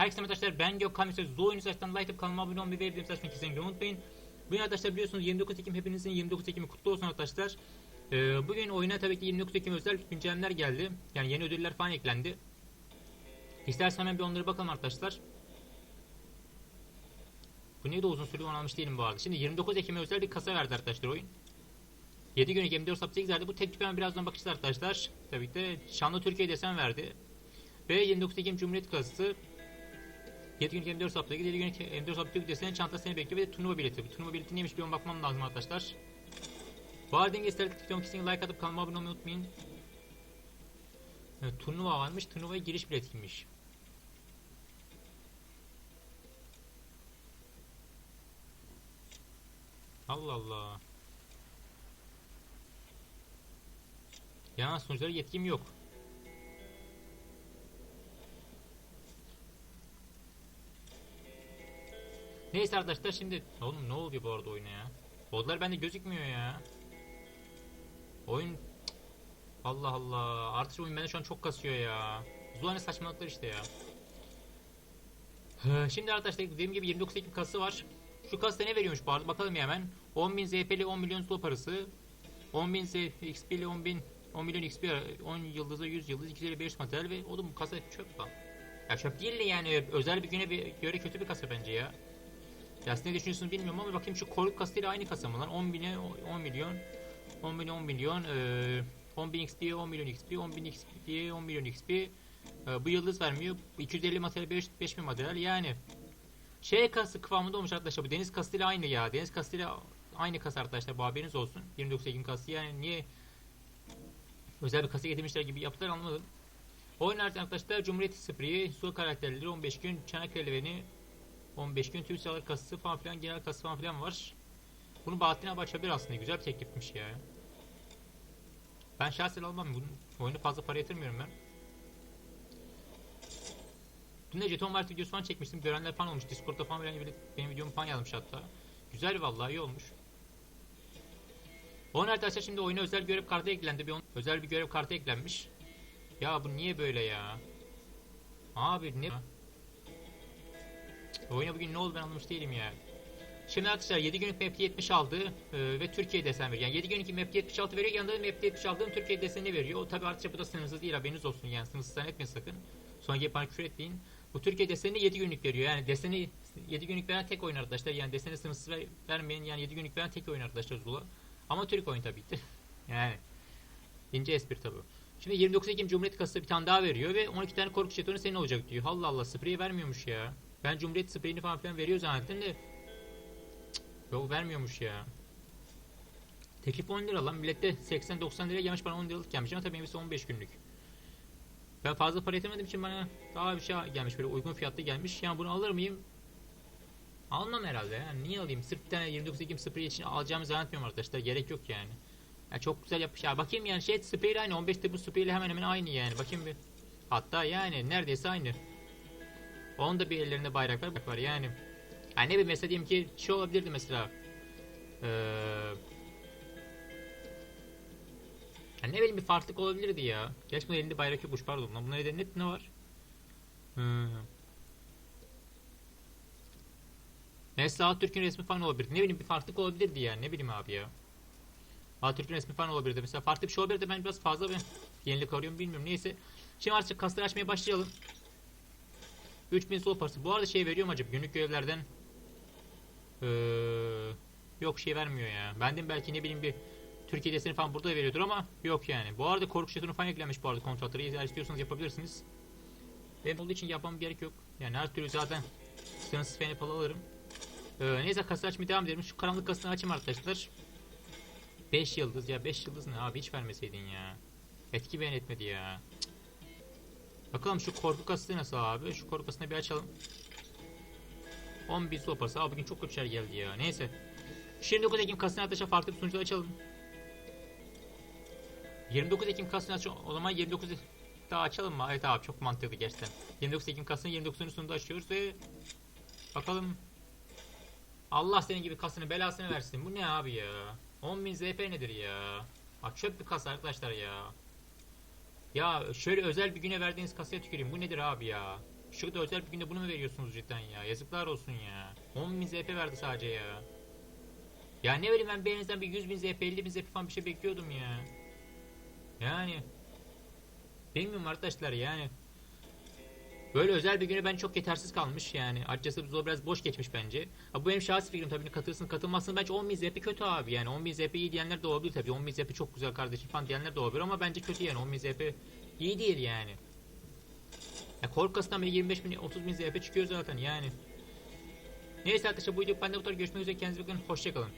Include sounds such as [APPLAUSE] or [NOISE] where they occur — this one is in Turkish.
Herkese arkadaşlar ben Gökhan Mesut. Oyunu saçtan like atıp kanalıma abone olmayı ve bildirim açmayı kesinlikle unutmayın. Bugün arkadaşlar biliyorsunuz 29 Ekim hepinizin 29 Ekim'i kutlu olsun arkadaşlar. Ee, bugün oyuna tabii ki 29 Ekim özel güncellemeler geldi. Yani yeni ödüller falan eklendi. İsterseniz hemen bir onlara bakalım arkadaşlar. Bu ne de uzun süre almış değilim bu arada. Şimdi 29 Ekim'e özel bir kasa verdi arkadaşlar oyun. 7 günlük 24 saat 8 verdi. Bu tek tük hemen birazdan bakacağız arkadaşlar. Tabii ki de Şanlı Türkiye desen verdi. Ve 29 Ekim Cumhuriyet kasası 7 günlük 24 hafta 7 günlük 24 hafta Türk deseni çanta seni bekliyor ve de turnuva bileti. Bu turnuva bileti neymiş bir ona bakmam lazım arkadaşlar. Bu arada İngilizler videomu kesinlikle like atıp kanalıma abone olmayı unutmayın. Evet, turnuva varmış. Turnuvaya giriş biletiymiş. Allah Allah. Ya sonuçları yetkim yok. Neyse arkadaşlar şimdi oğlum ne oluyor bu arada oyuna ya? Kodlar bende gözükmüyor ya. Oyun. Allah Allah. Artık oyun bende şu an çok kasıyor ya. Zuhane saçmalıklar işte ya. Şimdi arkadaşlar dediğim gibi 29 Ekim kası var. Şu kasta ne veriyormuş arada bakalım ya hemen. 10.000 ZP'li 10 milyon slow parası. 10.000 XP'li 10.000 10 milyon XP 10 yıldızı 100 yıldız 255 materyal ve oğlum kasa çöp lan. Ya çöp değil de yani özel bir güne bir, göre kötü bir kasa bence ya. Siz ne düşünüyorsunuz bilmiyorum ama bakayım şu korku kasayla aynı kasa mı lan? 10 bine 10 milyon 10 milyon 10 milyon eee 10 bin XP 10 milyon XP 10 bin XP 10 milyon XP Eee, bu yıldız vermiyor. 250 materyal 5, 5000 materyal. Yani şey kası kıvamında olmuş arkadaşlar. Bu deniz kasıyla aynı ya. Deniz kasıyla aynı kasa arkadaşlar. Bu haberiniz olsun. 29 Ekim kası. Yani niye özel bir kasa getirmişler gibi yaptılar anlamadım. Oyun arkadaşlar. Cumhuriyet Spreyi, Su karakterleri 15 gün, Çanakkale 15 gün, Türk Silahları Kasası falan filan, genel kasası falan filan var. Bunu Bahattin abi açabilir aslında. Güzel bir teklifmiş ya. Ben şahsen almam. Bunun oyunu fazla para yatırmıyorum ben. Dün de Jeton Mart videosu falan çekmiştim. Görenler falan olmuş. Discord'da falan filan biri benim videomu falan yazmış hatta. Güzel vallahi iyi olmuş. Oyun arkadaşlar şimdi oyuna özel görev kartı eklendi. Bir on- özel bir görev kartı eklenmiş. Ya bu niye böyle ya? Abi ne? Oyuna bugün ne oldu ben anlamış değilim ya. Şimdi arkadaşlar 7 günlük map 70 aldı e, ve Türkiye desen veriyor. Yani 7 günlük map 76 veriyor yanında da map 76'ın Türkiye deseni veriyor. O tabi artık bu da sınırsız değil haberiniz olsun yani sınırsız zannetmeyin sakın. Sonra gelip bana küfür etmeyin. Bu Türkiye deseni 7 günlük veriyor. Yani deseni 7 günlük veren tek oyun arkadaşlar. Yani deseni sınırsız ver, vermeyin yani 7 günlük veren tek oyun arkadaşlar Zula. Ama Türk oyun tabii ki. [LAUGHS] yani ince espri tabii. Şimdi 29 Ekim Cumhuriyet Kasası bir tane daha veriyor ve 12 tane korku jetonu senin olacak diyor. Allah Allah spreyi vermiyormuş ya. Ben Cumhuriyet spreyini falan filan veriyor zannettim de Yok vermiyormuş ya. Teklif 10 lira lan. Millette 80-90 liraya gelmiş bana 10 liralık gelmiş ama tabii benimkisi 15 günlük. Ben fazla para yetemediğim için bana daha bir şey gelmiş böyle uygun fiyatlı gelmiş. Yani bunu alır mıyım? Almam herhalde yani. Niye alayım? Sırf bir tane 29 Ekim spreyi için alacağımı zannetmiyorum arkadaşlar. Gerek yok yani. Ya çok güzel yapmış. Ya bakayım yani şey spreyi aynı. 15 Temmuz spreyiyle hemen hemen aynı yani. Bakayım bir. Hatta yani neredeyse aynı. Onun da bir ellerinde bayraklar var yani. Yani ne bileyim mesela diyelim ki şey olabilirdi mesela. Eee yani ne bileyim bir farklılık olabilirdi ya. Gerçi bunun elinde bayrak yokmuş pardon. Bunun elinde ne var? Hmm. Mesela Türk'ün resmi falan olabilirdi. Ne bileyim bir farklılık olabilirdi yani. Ne bileyim abi ya. Atatürk'ün resmi falan olabilirdi. Mesela farklı bir şey olabilirdi. Ben biraz fazla bir yenilik arıyorum bilmiyorum. Neyse. Şimdi artık kasları açmaya başlayalım. 3000 sol parası. Bu arada şey veriyor mu acaba? Günlük görevlerden ee, yok şey vermiyor ya. Ben de belki ne bileyim bir Türkiye deseni falan burada veriyordur ama yok yani. Bu arada korku jetonu falan eklenmiş bu arada kontratları. Eğer istiyorsanız yapabilirsiniz. Benim olduğu için yapmam gerek yok. Yani her türlü zaten sınırsız falan yapılı alırım. Ee, neyse kasa açmaya devam edelim. Şu karanlık kasasını açayım arkadaşlar. 5 yıldız ya 5 yıldız ne abi hiç vermeseydin ya. Etki beğen etmedi ya. Bakalım şu korku kasası nasıl abi? Şu korku kasasını bir açalım. 10 bin sopası. Abi bugün çok kötü şeyler geldi ya. Neyse. 29 Ekim kasasını arkadaşlar farklı bir sunucuda açalım. 29 Ekim kasasını aç o zaman 29 daha açalım mı? Evet abi çok mantıklı gerçekten. 29 Ekim kasasını 29. sonunda açıyoruz ve bakalım Allah senin gibi kasını belasını versin. Bu ne abi ya? 10.000 ZP nedir ya? Bak çöp bir kasa arkadaşlar ya. Ya şöyle özel bir güne verdiğiniz kasaya tüküreyim. Bu nedir abi ya? Şurada özel bir günde bunu mu veriyorsunuz cidden ya? Yazıklar olsun ya. 10.000 ZP verdi sadece ya. Ya ne bileyim ben beyninizden bir 100.000 ZP, 50.000 ZP falan bir şey bekliyordum ya. Yani. Bilmiyorum arkadaşlar yani. Böyle özel bir güne ben çok yetersiz kalmış yani. Açıkçası bu biraz boş geçmiş bence. Ha, bu benim şahsi fikrim tabii katılsın katılmazsın bence 10.000 ZP kötü abi yani 10.000 ZP iyi diyenler de olabilir tabii 10.000 ZP çok güzel kardeşim falan diyenler de olabilir ama bence kötü yani 10.000 ZP iyi değil yani. Ya korkasından bile 25 bin 30 bin ZP çıkıyor zaten yani. Neyse arkadaşlar bu video bende bu kadar görüşmek üzere kendinize bakın hoşçakalın.